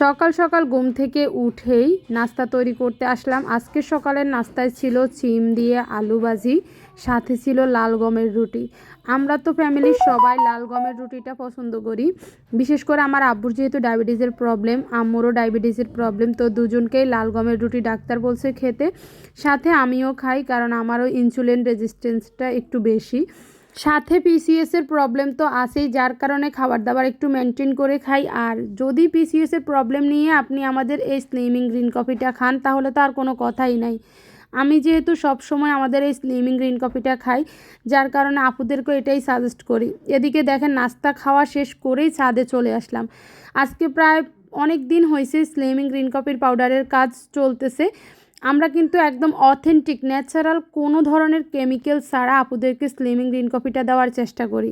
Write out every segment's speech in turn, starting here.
সকাল সকাল ঘুম থেকে উঠেই নাস্তা তৈরি করতে আসলাম। আজকে সকালের নাস্তায় ছিল চিম দিয়ে আলু ভাজি, সাথে ছিল লাল গমের রুটি। আমরা তো ফ্যামিলির সবাই লাল গমের রুটিটা পছন্দ করি। বিশেষ করে আমার আব্বুর যেহেতু ডায়াবেটিসের প্রবলেম আম্মুরও ডায়াবেটিসের প্রবলেম তো দুজনকেই লাল গমের রুটি ডাক্তার বলছে খেতে। সাথে আমিও খাই, কারণ আমারও ইনসুলিন রেজিস্ট্যান্সটা একটু বেশি। সাথে পিসিএসের প্রবলেম তো আসেই যার কারণে খাবার দাবার একটু মেনটেন করে খাই। আর যদি পিসিএসের প্রবলেম নিয়ে আপনি আমাদের এই স্লিমিং গ্রিন কফিটা খান, তাহলে তো আর কোনো কথাই নাই। আমি যেহেতু সব সময় আমাদের এই স্লিমিং গ্রিন কফিটা খাই, যার কারণে আপুদেরকে এটাই সাজেস্ট করি। এদিকে দেখেন, নাস্তা খাওয়া শেষ করেই ছাদে চলে আসলাম। আজকে প্রায় অনেক দিন হয়েছে স্লিমিং গ্রিন কফির পাউডারের কাজ চলতেছে। আমরা কিন্তু একদম অথেন্টিক ন্যাচারাল কোনো ধরনের কেমিক্যাল ছাড়া আপুদেরকে স্লিমিং গ্রিন কফিটা দেওয়ার চেষ্টা করি।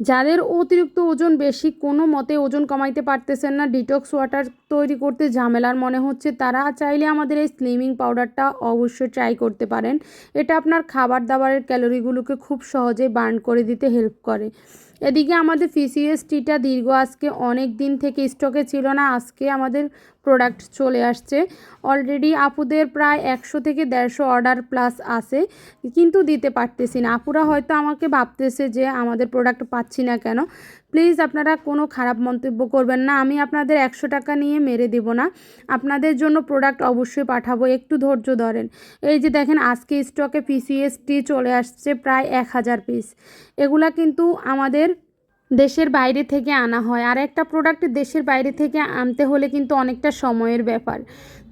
যাদের অতিরিক্ত ওজন বেশি, কোনো মতে ওজন কমাইতে পারতেছেন না। ডিটক্স ওয়াটার তৈরি করতে ঝামেলার মনে হচ্ছে। তারা চাইলে আমাদের এই স্লিমিং পাউডারটা অবশ্যই ট্রাই করতে পারেন। এটা আপনার খাবার দাবারের ক্যালোরিগুলোকে খুব সহজেই বার্ন করে দিতে হেল্প করে। এদিকে আমাদের ফিসিএসটিটা দীর্ঘ আজকে, অনেক দিন থেকে স্টকে ছিল না। আজকে আমাদের প্রোডাক্ট চলে আসছে। অলরেডি আপুদের প্রায় একশো থেকে দেড়শো অর্ডার প্লাস আছে, কিন্তু দিতে পারতেছি না। আপুরা হয়তো আমাকে ভাবতেছে যে আমাদের প্রোডাক্ট পাচ্ছি না কেন? প্লিজ আপনারা কোনো খারাপ মন্তব্য করবেন না। আমি আপনাদের একশো টাকা নিয়ে মেরে দেব না। আপনাদের জন্য প্রোডাক্ট অবশ্যই পাঠাবো। একটু ধৈর্য ধরেন। এই যে দেখেন, আজকে স্টকে পিসিএসটি চলে আসছে প্রায় এক হাজার পিস এগুলা কিন্তু আমাদের দেশের বাইরে থেকে আনা হয়। আর একটা প্রোডাক্ট দেশের বাইরে থেকে আনতে হলে কিন্তু অনেকটা সময়ের ব্যাপার।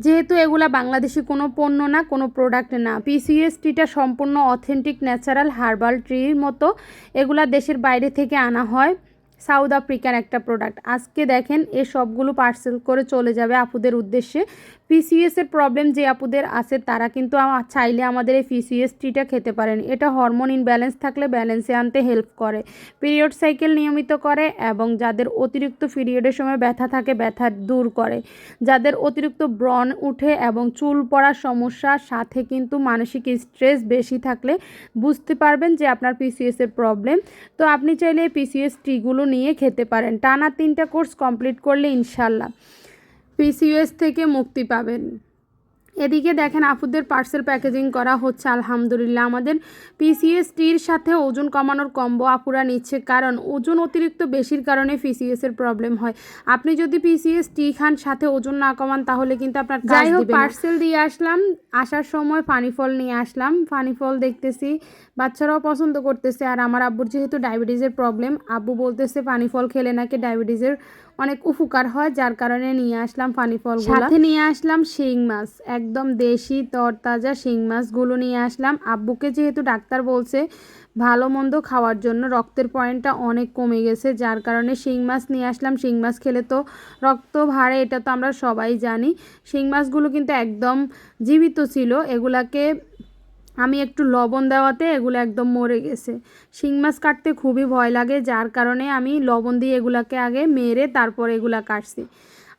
যেহেতু এগুলা বাংলাদেশি কোনো পণ্য না, কোনো প্রোডাক্ট না। পিসিএসটিটা সম্পূর্ণ অথেন্টিক ন্যাচারাল হার্বাল ট্রির মতো এগুলা দেশের বাইরে থেকে আনা হয়। সাউথ আফ্রিকার একটা প্রোডাক্ট আজকে দেখেন এ সবগুলো পার্সেল করে চলে যাবে আপুদের উদ্দেশ্যে। পিসিএস এর প্রবলেম যে আপুদের আছে, তারা কিন্তু চাইলে আমাদের এই পিসিএস টিটা খেতে পারেন। এটা হরমোন ইনব্যালেন্স থাকলে ব্যালেন্সে আনতে হেল্প করে। পিরিয়ড সাইকেল নিয়মিত করে এবং যাদের অতিরিক্ত পিরিয়ডের সময় ব্যথা থাকে, ব্যথা দূর করে। যাদের অতিরিক্ত ব্রণ উঠে এবং চুল পড়ার সমস্যা, সাথে কিন্তু মানসিক স্ট্রেস বেশি থাকলে বুঝতে পারবেন যে আপনার পিসিএস এর প্রবলেম তো আপনি চাইলে এই পিসিএস টিগুলো নিয়ে খেতে পারেন। টানা তিনটা কোর্স কমপ্লিট করলে ইনশাল্লাহ। পিসিওএস থেকে মুক্তি পাবেন। এদিকে দেখেন আপুদের পার্সেল প্যাকেজিং করা হচ্ছে আলহামদুলিল্লাহ। আমাদের পিসিএস টির সাথে ওজন কমানোর কম্বো আপুরা নিচ্ছে কারণ ওজন অতিরিক্ত বেশির কারণে পিসিএস এর প্রবলেম হয়। আপনি যদি পিসিএস টি খান সাথে ওজন না কমান তাহলে কিন্তু আপনার যাই হোক পার্সেল দিয়ে আসলাম আসার সময় ফানি ফল নিয়ে আসলাম। ফানি ফল দেখতেছি বাচ্চারাও পছন্দ করতেছে আর আমার আব্বুর যেহেতু ডায়াবেটিসের প্রবলেম আব্বু বলতেছে পানি ফল খেলে নাকি ডায়াবেটিসের অনেক উপকার হয়, যার কারণে নিয়ে আসলাম পানি ফল সাথে নিয়ে আসলাম শিং মাছ, একদম দেশি তরতাজা শিং মাছগুলো নিয়ে আসলাম। আব্বুকে যেহেতু ডাক্তার বলছে, ভালো মন্দ খাওয়ার জন্য রক্তের পয়েন্টটা অনেক কমে গেছে, যার কারণে শিং মাছ নিয়ে আসলাম। শিং মাছ খেলে তো রক্ত ভাড়ে এটা তো আমরা সবাই জানি। শিং মাছগুলো কিন্তু একদম জীবিত ছিল, এগুলাকে আমি একটু লবণ দেওয়াতে এগুলো একদম মরে গেছে। শিং মাছ কাটতে খুবই ভয় লাগে, যার কারণে আমি লবণ দিয়ে এগুলাকে আগে মেরে তারপর এগুলা কাটছি।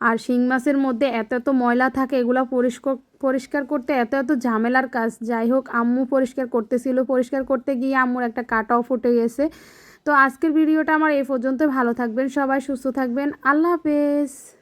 আর শিং মাছের মধ্যে এত এত ময়লা থাকে, এগুলা পরিষ্কার পরিষ্কার করতে এত এত ঝামেলার কাজ। যাই হোক, আম্মু পরিষ্কার করতেছিল। পরিষ্কার করতে গিয়ে আম্মুর একটা কাটাও ফুটে গেছে। তো আজকের ভিডিওটা আমার এ পর্যন্ত। ভালো থাকবেন সবাই, সুস্থ থাকবেন। আল্লাহ হাফেজ।